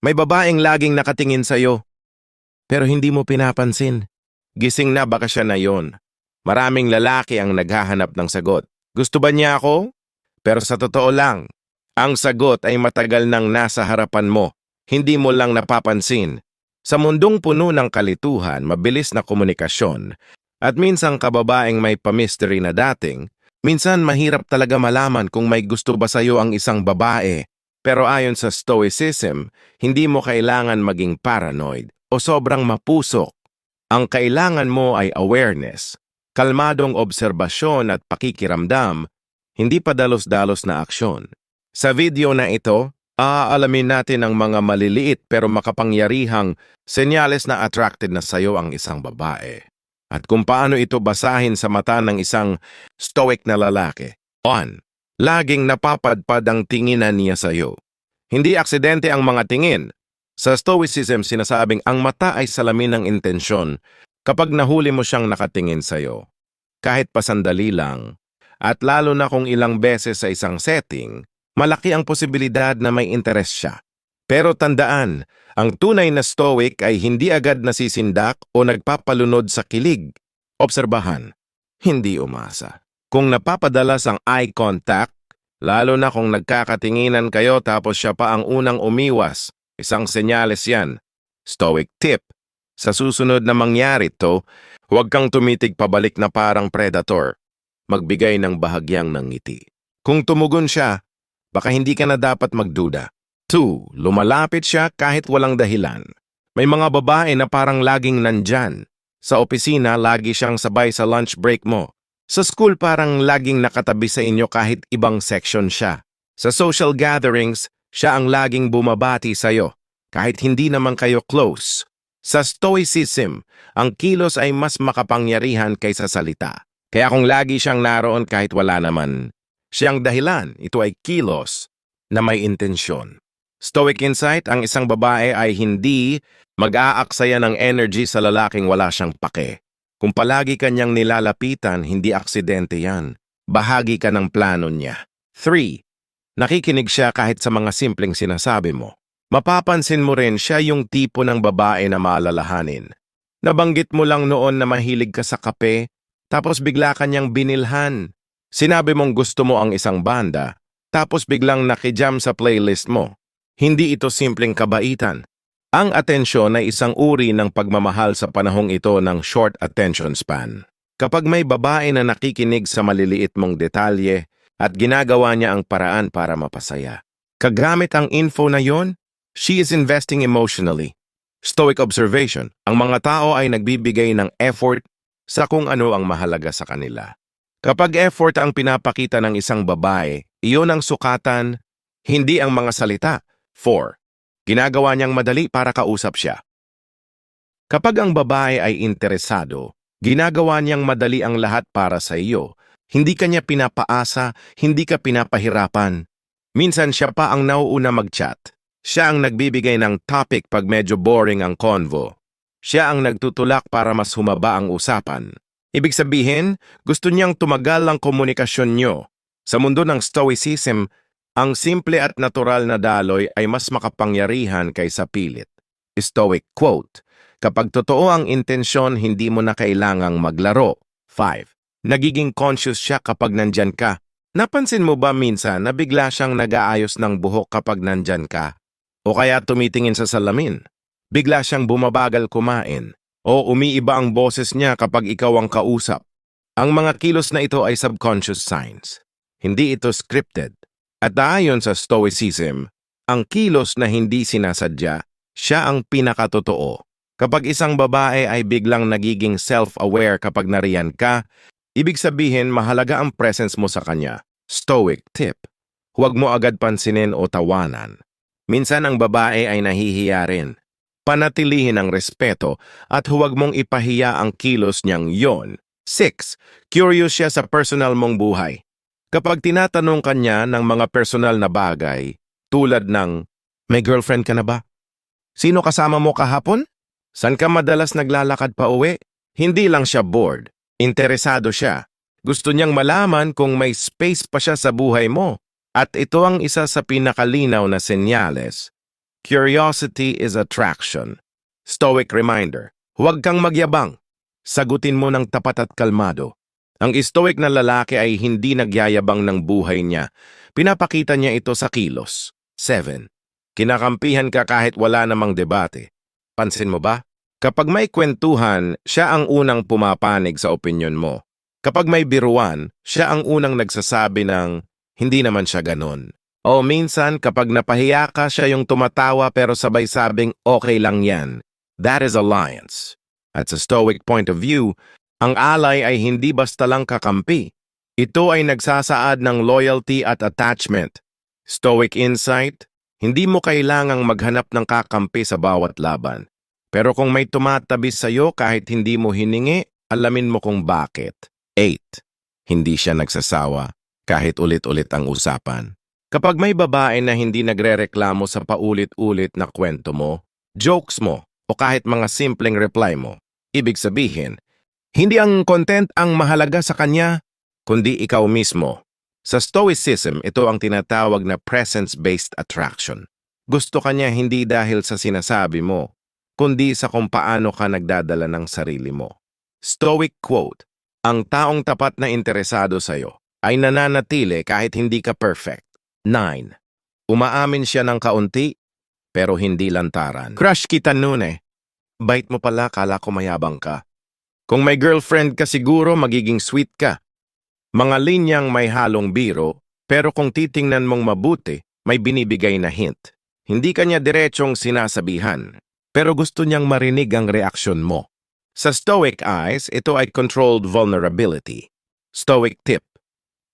May babaeng laging nakatingin sa'yo. Pero hindi mo pinapansin. Gising na baka siya na yon. Maraming lalaki ang naghahanap ng sagot. Gusto ba niya ako? Pero sa totoo lang, ang sagot ay matagal nang nasa harapan mo. Hindi mo lang napapansin. Sa mundong puno ng kalituhan, mabilis na komunikasyon, at minsang kababaeng may pamystery na dating, minsan mahirap talaga malaman kung may gusto ba sa'yo ang isang babae. Pero ayon sa Stoicism, hindi mo kailangan maging paranoid o sobrang mapusok. Ang kailangan mo ay awareness, kalmadong obserbasyon at pakikiramdam, hindi pa dalos-dalos na aksyon. Sa video na ito, aalamin natin ang mga maliliit pero makapangyarihang senyales na attracted na sayo ang isang babae. At kung paano ito basahin sa mata ng isang stoic na lalaki. 1. Laging napapadpad ang tinginan niya sayo. Hindi aksidente ang mga tingin. Sa Stoicism sinasabing ang mata ay salamin ng intensyon kapag nahuli mo siyang nakatingin sa'yo. Kahit pasandali lang, at lalo na kung ilang beses sa isang setting, malaki ang posibilidad na may interes siya. Pero tandaan, ang tunay na stoic ay hindi agad nasisindak o nagpapalunod sa kilig. Obserbahan, hindi umasa. Kung napapadalas ang eye contact, lalo na kung nagkakatinginan kayo tapos siya pa ang unang umiwas, isang senyales yan. Stoic tip. Sa susunod na mangyari to, huwag kang tumitig pabalik na parang predator. Magbigay ng bahagyang ng ngiti. Kung tumugon siya, baka hindi ka na dapat magduda. 2. Lumalapit siya kahit walang dahilan. May mga babae na parang laging nandyan. Sa opisina, lagi siyang sabay sa lunch break mo. Sa school, parang laging nakatabi sa inyo kahit ibang section siya. Sa social gatherings, siya ang laging bumabati sa'yo, kahit hindi naman kayo close. Sa stoicism, ang kilos ay mas makapangyarihan kaysa salita. Kaya kung lagi siyang naroon kahit wala naman, siyang dahilan, ito ay kilos na may intensyon. Stoic insight, ang isang babae ay hindi mag-aaksaya ng energy sa lalaking wala siyang pake. Kung palagi kanyang nilalapitan, hindi aksidente yan. Bahagi ka ng plano niya. 3. Nakikinig siya kahit sa mga simpleng sinasabi mo. Mapapansin mo rin siya yung tipo ng babae na maalalahanin. Nabanggit mo lang noon na mahilig ka sa kape, tapos bigla kanyang binilhan. Sinabi mong gusto mo ang isang banda, tapos biglang nakijam sa playlist mo. Hindi ito simpleng kabaitan. Ang atensyon ay isang uri ng pagmamahal sa panahong ito ng short attention span. Kapag may babae na nakikinig sa maliliit mong detalye at ginagawa niya ang paraan para mapasaya. Kagamit ang info na yon, she is investing emotionally. Stoic observation, ang mga tao ay nagbibigay ng effort sa kung ano ang mahalaga sa kanila. Kapag effort ang pinapakita ng isang babae, iyon ang sukatan, hindi ang mga salita. 4. Ginagawa niyang madali para kausap siya. Kapag ang babae ay interesado, ginagawa niyang madali ang lahat para sa iyo. Hindi ka niya pinapaasa, hindi ka pinapahirapan. Minsan siya pa ang nauuna mag-chat. Siya ang nagbibigay ng topic pag medyo boring ang convo. Siya ang nagtutulak para mas humaba ang usapan. Ibig sabihin, gusto niyang tumagal ang komunikasyon niyo. Sa mundo ng Stoicism, ang simple at natural na daloy ay mas makapangyarihan kaysa pilit. Stoic quote, Kapag totoo ang intensyon, hindi mo na kailangang maglaro. 5. Nagiging conscious siya kapag nandyan ka. Napansin mo ba minsan na bigla siyang nag-aayos ng buhok kapag nandyan ka? O kaya tumitingin sa salamin? Bigla siyang bumabagal kumain? O umiiba ang boses niya kapag ikaw ang kausap? Ang mga kilos na ito ay subconscious signs. Hindi ito scripted. At ayon sa Stoicism, ang kilos na hindi sinasadya, siya ang pinakatotoo. Kapag isang babae ay biglang nagiging self-aware kapag nariyan ka, ibig sabihin mahalaga ang presence mo sa kanya. Stoic tip. Huwag mo agad pansinin o tawanan. Minsan ang babae ay nahihiya rin. Panatilihin ang respeto at huwag mong ipahiya ang kilos niyang yon. 6. Curious siya sa personal mong buhay. Kapag tinatanong kanya ng mga personal na bagay, tulad ng, may girlfriend ka na ba? Sino kasama mo kahapon? San ka madalas naglalakad pa uwi? Hindi lang siya bored. Interesado siya. Gusto niyang malaman kung may space pa siya sa buhay mo. At ito ang isa sa pinakalinaw na senyales Curiosity is attraction. Stoic reminder, huwag kang magyabang. Sagutin mo ng tapat at kalmado. Ang stoic na lalaki ay hindi nagyayabang ng buhay niya. Pinapakita niya ito sa kilos. 7. Kinakampihan ka kahit wala namang debate. Pansin mo ba? Kapag may kwentuhan, siya ang unang pumapanig sa opinyon mo. Kapag may biruan, siya ang unang nagsasabi ng, hindi naman siya ganon. O minsan, kapag napahiya ka, siya yung tumatawa pero sabay sabing, okay lang yan. That is alliance. At sa stoic point of view, ang alay ay hindi basta lang kakampi. Ito ay nagsasaad ng loyalty at attachment. Stoic insight, hindi mo kailangang maghanap ng kakampi sa bawat laban. Pero kung may tumatabi sa'yo kahit hindi mo hiningi, alamin mo kung bakit. 8. Hindi siya nagsasawa kahit ulit-ulit ang usapan. Kapag may babae na hindi nagrereklamo sa paulit-ulit na kwento mo, jokes mo, o kahit mga simpleng reply mo, ibig sabihin, hindi ang content ang mahalaga sa kanya, kundi ikaw mismo. Sa Stoicism, ito ang tinatawag na presence-based attraction. Gusto kanya hindi dahil sa sinasabi mo, kundi sa kung paano ka nagdadala ng sarili mo. Stoic quote, Ang taong tapat na interesado sa'yo ay nananatili kahit hindi ka perfect. 9. Umaamin siya ng kaunti, pero hindi lantaran. Crush kita noon eh. Bait mo pala, kala ko mayabang ka. Kung may girlfriend ka siguro, magiging sweet ka. Mga linyang may halong biro, pero kung titingnan mong mabuti, may binibigay na hint. Hindi kanya diretsong sinasabihan, pero gusto niyang marinig ang reaksyon mo. Sa Stoic Eyes, ito ay controlled vulnerability. Stoic tip.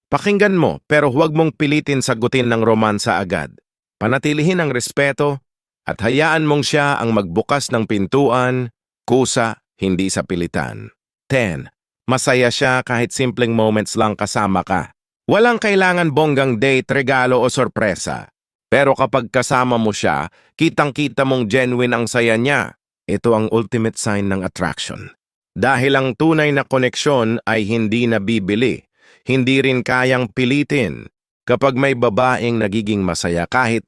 Pakinggan mo pero huwag mong pilitin sagutin ng romansa agad. Panatilihin ang respeto at hayaan mong siya ang magbukas ng pintuan, kusa, hindi sa pilitan. 10. Masaya siya kahit simpleng moments lang kasama ka. Walang kailangan bonggang date, regalo o sorpresa. Pero kapag kasama mo siya, kitang-kita mong genuine ang saya niya. Ito ang ultimate sign ng attraction. Dahil ang tunay na koneksyon ay hindi nabibili, hindi rin kayang pilitin. Kapag may babaeng nagiging masaya kahit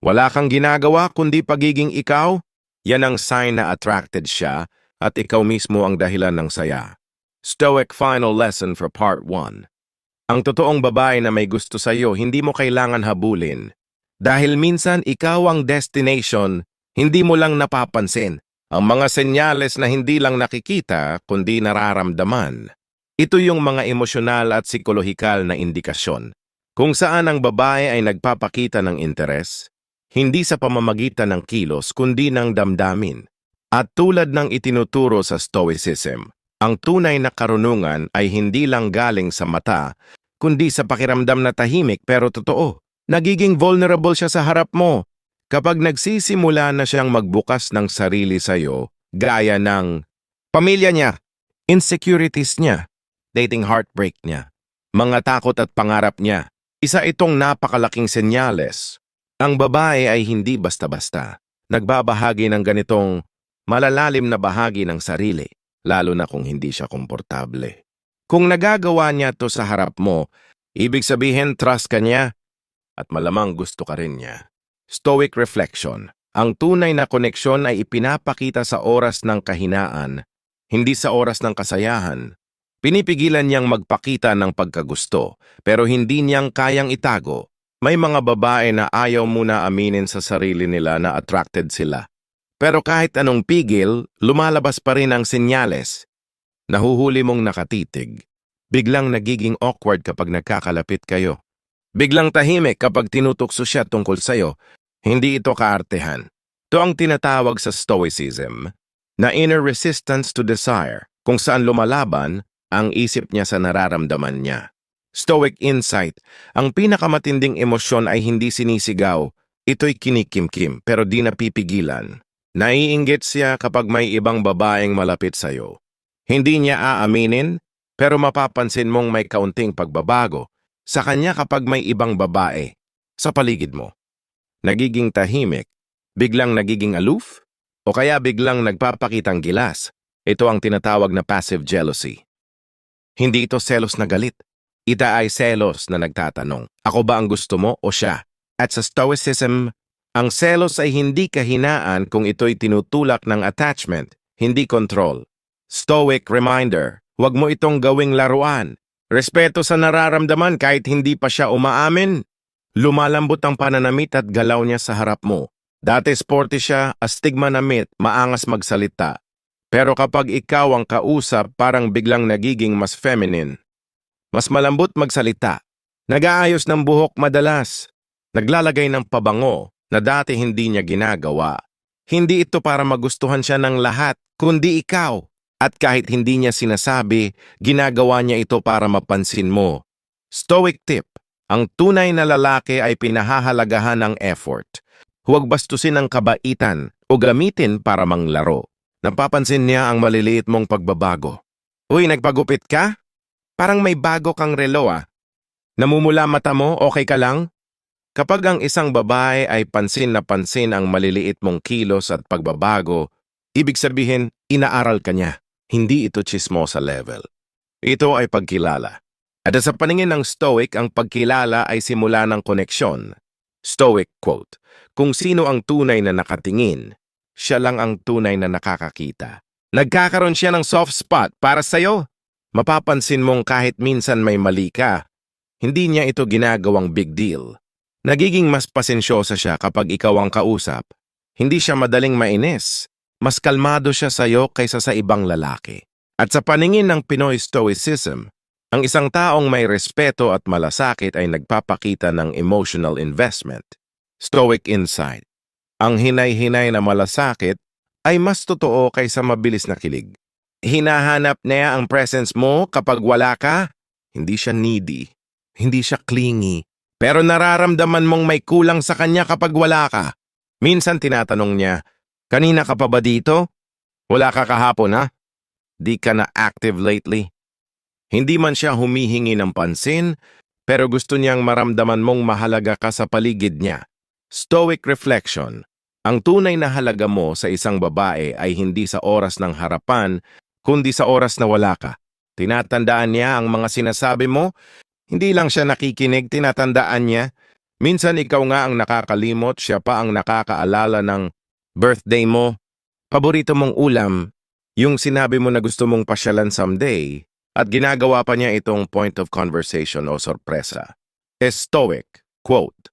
wala kang ginagawa kundi pagiging ikaw, yan ang sign na attracted siya at ikaw mismo ang dahilan ng saya. Stoic Final Lesson for Part 1 Ang totoong babae na may gusto sa iyo, hindi mo kailangan habulin. Dahil minsan ikaw ang destination, hindi mo lang napapansin. Ang mga senyales na hindi lang nakikita, kundi nararamdaman. Ito yung mga emosyonal at psikolohikal na indikasyon. Kung saan ang babae ay nagpapakita ng interes, hindi sa pamamagitan ng kilos kundi ng damdamin. At tulad ng itinuturo sa Stoicism, ang tunay na karunungan ay hindi lang galing sa mata, kundi sa pakiramdam na tahimik pero totoo. Nagiging vulnerable siya sa harap mo. Kapag nagsisimula na siyang magbukas ng sarili sa'yo, gaya ng pamilya niya, insecurities niya, dating heartbreak niya, mga takot at pangarap niya, isa itong napakalaking senyales. Ang babae ay hindi basta-basta. Nagbabahagi ng ganitong malalalim na bahagi ng sarili, lalo na kung hindi siya komportable. Kung nagagawa niya to sa harap mo, ibig sabihin trust ka niya at malamang gusto ka rin niya. Stoic Reflection Ang tunay na koneksyon ay ipinapakita sa oras ng kahinaan, hindi sa oras ng kasayahan. Pinipigilan niyang magpakita ng pagkagusto, pero hindi niyang kayang itago. May mga babae na ayaw muna aminin sa sarili nila na attracted sila. Pero kahit anong pigil, lumalabas pa rin ang senyales. Nahuhuli mong nakatitig. Biglang nagiging awkward kapag nagkakalapit kayo. Biglang tahimik kapag tinutukso siya tungkol sa'yo. Hindi ito kaartehan. Ito ang tinatawag sa Stoicism na inner resistance to desire, kung saan lumalaban ang isip niya sa nararamdaman niya. Stoic insight, ang pinakamatinding emosyon ay hindi sinisigaw, ito'y kinikimkim pero di napipigilan. Naiinggit siya kapag may ibang babaeng malapit sa'yo. Hindi niya aaminin, pero mapapansin mong may kaunting pagbabago sa kanya kapag may ibang babae sa paligid mo. Nagiging tahimik, biglang nagiging aloof, o kaya biglang nagpapakitang gilas. Ito ang tinatawag na passive jealousy. Hindi ito selos na galit. Ita ay selos na nagtatanong, ako ba ang gusto mo o siya? At sa Stoicism, Ang selos ay hindi kahinaan kung ito'y tinutulak ng attachment, hindi control. Stoic reminder, huwag mo itong gawing laruan. Respeto sa nararamdaman kahit hindi pa siya umaamin. Lumalambot ang pananamit at galaw niya sa harap mo. Dati sporty siya, astig manamit, maangas magsalita. Pero kapag ikaw ang kausap, parang biglang nagiging mas feminine. Mas malambot magsalita. Nag-aayos ng buhok madalas. Naglalagay ng pabango na dati hindi niya ginagawa. Hindi ito para magustuhan siya ng lahat, kundi ikaw. At kahit hindi niya sinasabi, ginagawa niya ito para mapansin mo. Stoic tip. Ang tunay na lalaki ay pinahahalagahan ng effort. Huwag bastusin ang kabaitan o gamitin para manglaro. Napapansin niya ang maliliit mong pagbabago. Uy, nagpagupit ka? Parang may bago kang relo ah. Namumula mata mo, okay ka lang? Kapag ang isang babae ay pansin na pansin ang maliliit mong kilos at pagbabago, ibig sabihin, inaaral ka niya. Hindi ito chismosa level. Ito ay pagkilala. At sa paningin ng Stoic, ang pagkilala ay simula ng koneksyon. Stoic quote, Kung sino ang tunay na nakatingin, siya lang ang tunay na nakakakita. Nagkakaroon siya ng soft spot para sa'yo. Mapapansin mong kahit minsan may mali ka, hindi niya ito ginagawang big deal. Nagiging mas pasensyosa siya kapag ikaw ang kausap. Hindi siya madaling mainis. Mas kalmado siya sa'yo kaysa sa ibang lalaki. At sa paningin ng Pinoy Stoicism, ang isang taong may respeto at malasakit ay nagpapakita ng emotional investment. Stoic insight. Ang hinay-hinay na malasakit ay mas totoo kaysa mabilis na kilig. Hinahanap niya ang presence mo kapag wala ka. Hindi siya needy. Hindi siya clingy. Pero nararamdaman mong may kulang sa kanya kapag wala ka. Minsan tinatanong niya, Kanina ka pa ba dito? Wala ka kahapon ha? Di ka na active lately? Hindi man siya humihingi ng pansin, pero gusto niyang maramdaman mong mahalaga ka sa paligid niya. Stoic reflection. Ang tunay na halaga mo sa isang babae ay hindi sa oras ng harapan, kundi sa oras na wala ka. Tinatandaan niya ang mga sinasabi mo, hindi lang siya nakikinig, tinatandaan niya. Minsan ikaw nga ang nakakalimot, siya pa ang nakakaalala ng birthday mo, paborito mong ulam, yung sinabi mo na gusto mong pasyalan someday, at ginagawa pa niya itong point of conversation o sorpresa. Stoic, quote,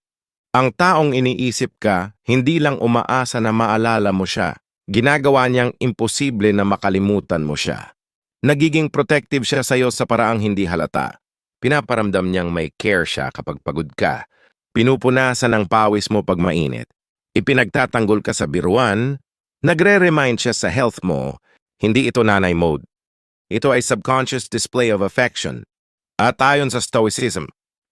Ang taong iniisip ka, hindi lang umaasa na maalala mo siya, ginagawa niyang imposible na makalimutan mo siya. Nagiging protective siya sa iyo sa paraang hindi halata. Pinaparamdam niyang may care siya kapag pagod ka. Pinupunasan ang pawis mo pag mainit. Ipinagtatanggol ka sa biruan, nagre-remind siya sa health mo, hindi ito nanay mode. Ito ay subconscious display of affection. At ayon sa Stoicism,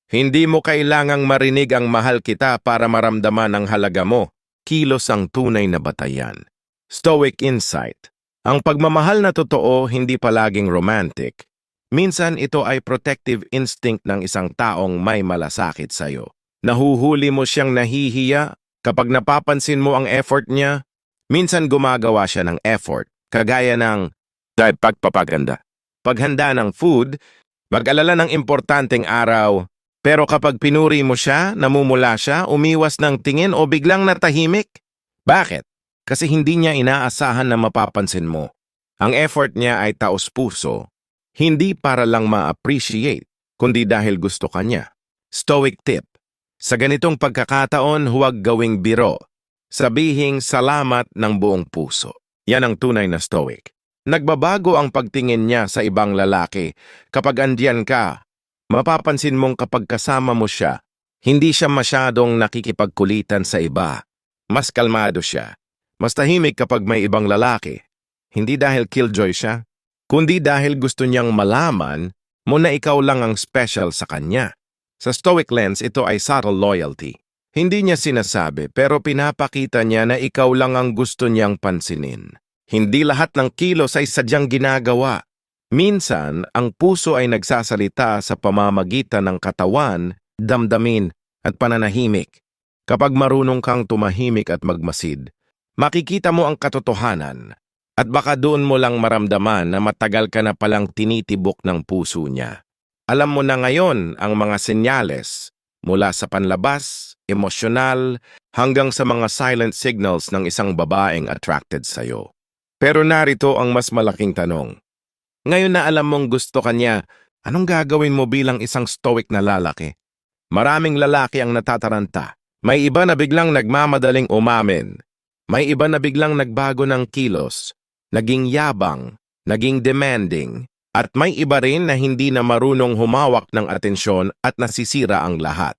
hindi mo kailangang marinig ang mahal kita para maramdaman ang halaga mo. Kilos ang tunay na batayan. Stoic insight. Ang pagmamahal na totoo hindi palaging romantic. Minsan ito ay protective instinct ng isang taong may malasakit sa'yo. Nahuhuli mo siyang nahihiya kapag napapansin mo ang effort niya. Minsan gumagawa siya ng effort, kagaya ng dahil pagpapaganda. Paghanda ng food, mag-alala ng importanteng araw, pero kapag pinuri mo siya, namumula siya, umiwas ng tingin o biglang natahimik. Bakit? Kasi hindi niya inaasahan na mapapansin mo. Ang effort niya ay taos-puso, hindi para lang ma-appreciate, kundi dahil gusto ka niya. Stoic tip. Sa ganitong pagkakataon, huwag gawing biro. Sabihing salamat ng buong puso. Yan ang tunay na stoic. Nagbabago ang pagtingin niya sa ibang lalaki. Kapag andyan ka, mapapansin mong kapag kasama mo siya, hindi siya masyadong nakikipagkulitan sa iba. Mas kalmado siya. Mas tahimik kapag may ibang lalaki. Hindi dahil killjoy siya, kundi dahil gusto niyang malaman mo na ikaw lang ang special sa kanya. Sa Stoic lens, ito ay subtle loyalty. Hindi niya sinasabi pero pinapakita niya na ikaw lang ang gusto niyang pansinin. Hindi lahat ng kilos ay sadyang ginagawa. Minsan, ang puso ay nagsasalita sa pamamagitan ng katawan, damdamin, at pananahimik. Kapag marunong kang tumahimik at magmasid, makikita mo ang katotohanan at baka doon mo lang maramdaman na matagal ka na palang tinitibok ng puso niya. Alam mo na ngayon ang mga senyales mula sa panlabas, emosyonal, hanggang sa mga silent signals ng isang babaeng attracted sa'yo. Pero narito ang mas malaking tanong. Ngayon na alam mong gusto kanya, anong gagawin mo bilang isang stoic na lalaki? Maraming lalaki ang natataranta. May iba na biglang nagmamadaling umamin. May iba na biglang nagbago ng kilos, naging yabang, naging demanding, at may iba rin na hindi na marunong humawak ng atensyon at nasisira ang lahat.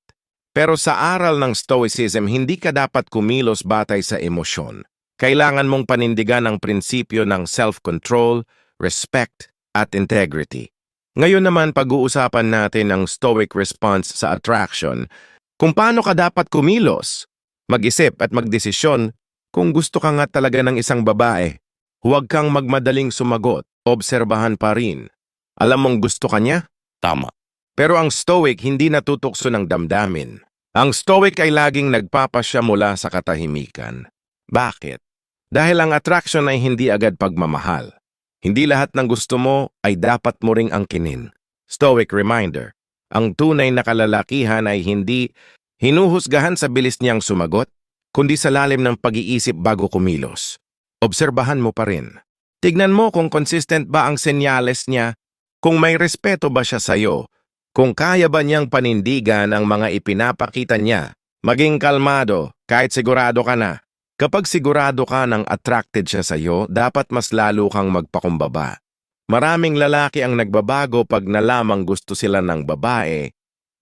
Pero sa aral ng Stoicism, hindi ka dapat kumilos batay sa emosyon. Kailangan mong panindigan ang prinsipyo ng self-control, respect, at integrity. Ngayon naman pag-uusapan natin ang stoic response sa attraction, kung paano ka dapat kumilos, mag-isip at magdesisyon kung gusto ka nga talaga ng isang babae. Huwag kang magmadaling sumagot, obserbahan pa rin. Alam mong gusto ka niya? Tama. Pero ang stoic hindi natutukso ng damdamin. Ang stoic ay laging nagpapasya mula sa katahimikan. Bakit? Dahil ang attraction ay hindi agad pagmamahal. Hindi lahat ng gusto mo ay dapat mo ring angkinin. Stoic reminder, ang tunay na kalalakihan ay hindi hinuhusgahan sa bilis niyang sumagot, kundi sa lalim ng pag-iisip bago kumilos. Obserbahan mo pa rin. Tignan mo kung consistent ba ang senyales niya, kung may respeto ba siya sa'yo, kung kaya ba niyang panindigan ang mga ipinapakita niya. Maging kalmado kahit sigurado ka na. Kapag sigurado ka ng attracted siya sa'yo, dapat mas lalo kang magpakumbaba. Maraming lalaki ang nagbabago pag nalamang gusto sila ng babae,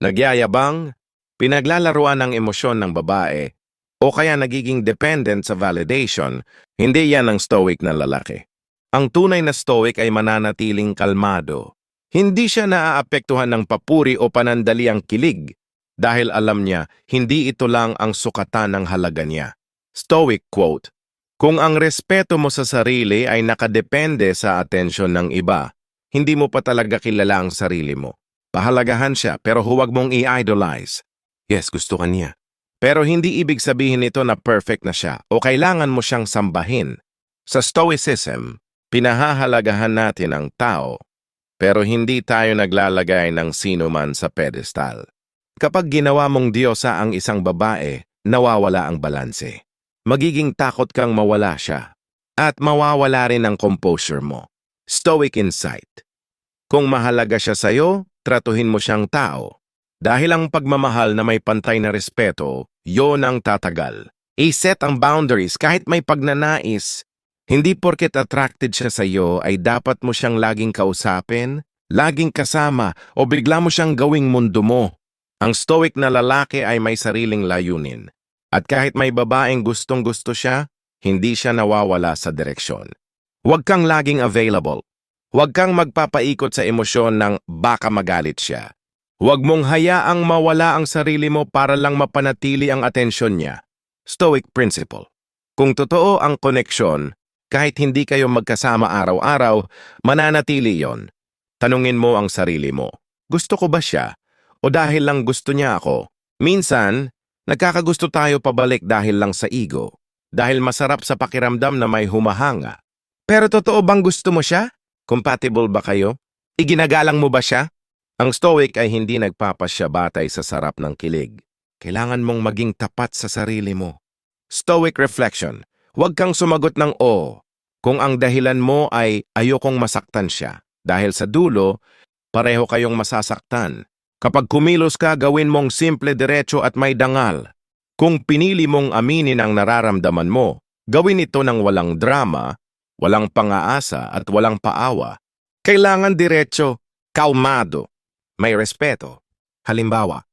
nagyayabang, pinaglalaruan ng emosyon ng babae, o kaya nagiging dependent sa validation, hindi yan ang stoic na lalaki. Ang tunay na stoic ay mananatiling kalmado. Hindi siya naaapektuhan ng papuri o panandali ang kilig dahil alam niya hindi ito lang ang sukatan ng halaga niya. Stoic quote, Kung ang respeto mo sa sarili ay nakadepende sa atensyon ng iba, hindi mo pa talaga kilala ang sarili mo. Pahalagahan siya pero huwag mong i-idolize. Yes, gusto ka niya. Pero hindi ibig sabihin ito na perfect na siya o kailangan mo siyang sambahin. Sa Stoicism, pinahahalagahan natin ang tao, pero hindi tayo naglalagay ng sino man sa pedestal. Kapag ginawa mong diyosa ang isang babae, nawawala ang balanse. Magiging takot kang mawala siya. At mawawala rin ang composure mo. Stoic insight. Kung mahalaga siya sa'yo, tratuhin mo siyang tao. Dahil ang pagmamahal na may pantay na respeto, yon ang tatagal. I-set ang boundaries kahit may pagnanais. Hindi porket attracted siya sa iyo ay dapat mo siyang laging kausapin, laging kasama o bigla mo siyang gawing mundo mo. Ang stoic na lalaki ay may sariling layunin. At kahit may babaeng gustong-gusto siya, hindi siya nawawala sa direksyon. Huwag kang laging available. Huwag kang magpapaikot sa emosyon ng baka magalit siya. Huwag mong hayaang mawala ang sarili mo para lang mapanatili ang atensyon niya. Stoic principle. Kung totoo ang koneksyon, kahit hindi kayo magkasama araw-araw, mananatili yon. Tanungin mo ang sarili mo. Gusto ko ba siya? O dahil lang gusto niya ako? Minsan, nagkakagusto tayo pabalik dahil lang sa ego. Dahil masarap sa pakiramdam na may humahanga. Pero totoo bang gusto mo siya? Compatible ba kayo? Iginagalang mo ba siya? Ang stoic ay hindi nagpapasya batay sa sarap ng kilig. Kailangan mong maging tapat sa sarili mo. Stoic reflection. Huwag kang sumagot ng o kung ang dahilan mo ay ayokong masaktan siya. Dahil sa dulo, pareho kayong masasaktan. Kapag kumilos ka, gawin mong simple diretso at may dangal. Kung pinili mong aminin ang nararamdaman mo, gawin ito ng walang drama, walang pangaasa at walang paawa. Kailangan diretso, kalmado, may respeto. Halimbawa,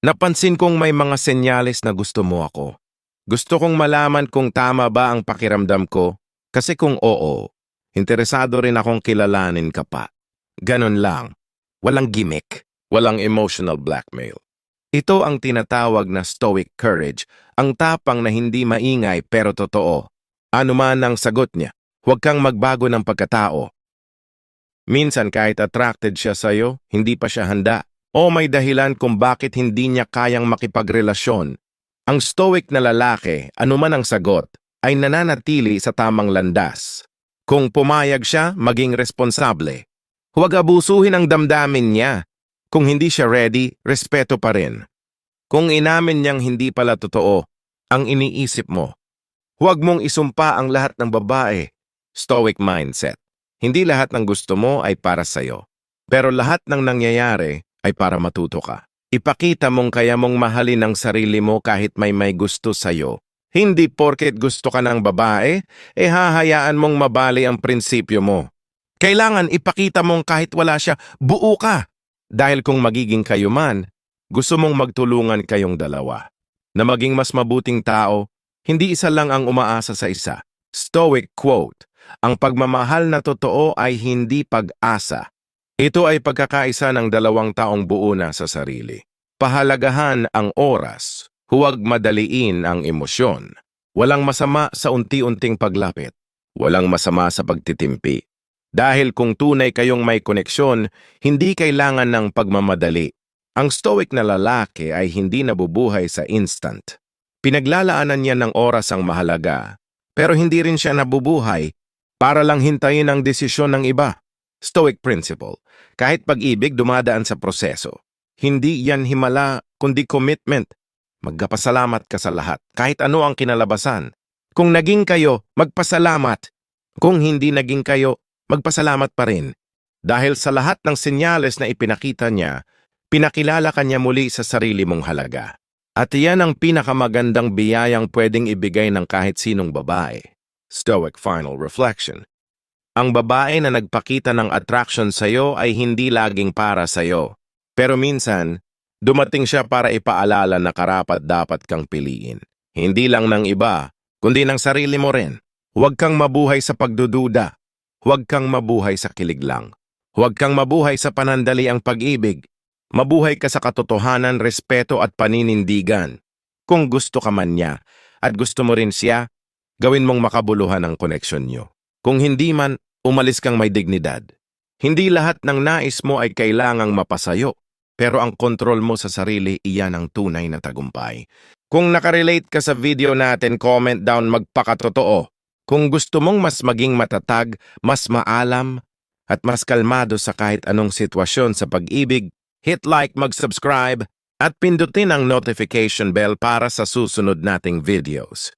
napansin kong may mga senyales na gusto mo ako. Gusto kong malaman kung tama ba ang pakiramdam ko kasi kung oo, interesado rin akong kilalanin ka pa. Ganon lang. Walang gimmick, walang emotional blackmail. Ito ang tinatawag na stoic courage, ang tapang na hindi maingay pero totoo. Ano man ang sagot niya, huwag kang magbago ng pagkatao. Minsan kahit attracted siya sa'yo, hindi pa siya handa. O may dahilan kung bakit hindi niya kayang makipagrelasyon. Ang stoic na lalaki, anuman ang sagot, ay nananatili sa tamang landas. Kung pumayag siya, maging responsable. Huwag abusuhin ang damdamin niya. Kung hindi siya ready, respeto pa rin. Kung inamin niyang hindi pala totoo, ang iniisip mo. Huwag mong isumpa ang lahat ng babae. Stoic mindset. Hindi lahat ng gusto mo ay para sa'yo. Pero lahat ng nangyayari ay para matuto ka. Ipakita mong kaya mong mahalin ang sarili mo kahit may may gusto sa'yo. Hindi porket gusto ka ng babae, eh hahayaan mong mabali ang prinsipyo mo. Kailangan ipakita mong kahit wala siya, buo ka. Dahil kung magiging kayo man, gusto mong magtulungan kayong dalawa. Na maging mas mabuting tao, hindi isa lang ang umaasa sa isa. Stoic quote, ang pagmamahal na totoo ay hindi pag-asa. Ito ay pagkakaisa ng dalawang taong buo na sa sarili. Pahalagahan ang oras, huwag madaliin ang emosyon. Walang masama sa unti-unting paglapit. Walang masama sa pagtitimpi. Dahil kung tunay kayong may koneksyon, hindi kailangan ng pagmamadali. Ang stoic na lalaki ay hindi nabubuhay sa instant. Pinaglalaanan niya ng oras ang mahalaga, pero hindi rin siya nabubuhay para lang hintayin ang desisyon ng iba. Stoic principle. Kahit pag-ibig dumadaan sa proseso. Hindi yan himala, kundi commitment. Magkapasalamat ka sa lahat, kahit ano ang kinalabasan. Kung naging kayo, magpasalamat. Kung hindi naging kayo, magpasalamat pa rin. Dahil sa lahat ng senyales na ipinakita niya, pinakilala ka niya muli sa sarili mong halaga. At iyan ang pinakamagandang biyayang pwedeng ibigay ng kahit sinong babae. Stoic Final Reflection Ang babae na nagpakita ng attraction sa'yo ay hindi laging para sa'yo. Pero minsan, dumating siya para ipaalala na karapat dapat kang piliin. Hindi lang ng iba, kundi ng sarili mo rin. Huwag kang mabuhay sa pagdududa. Huwag kang mabuhay sa kilig lang. Huwag kang mabuhay sa panandali ang pag-ibig. Mabuhay ka sa katotohanan, respeto at paninindigan. Kung gusto ka man niya at gusto mo rin siya, gawin mong makabuluhan ang koneksyon niyo. Kung hindi man, umalis kang may dignidad. Hindi lahat ng nais mo ay kailangang mapasayo, pero ang kontrol mo sa sarili iyan ang tunay na tagumpay. Kung nakarelate ka sa video natin, comment down magpakatotoo. Kung gusto mong mas maging matatag, mas maalam, at mas kalmado sa kahit anong sitwasyon sa pag-ibig, hit like, mag-subscribe, at pindutin ang notification bell para sa susunod nating videos.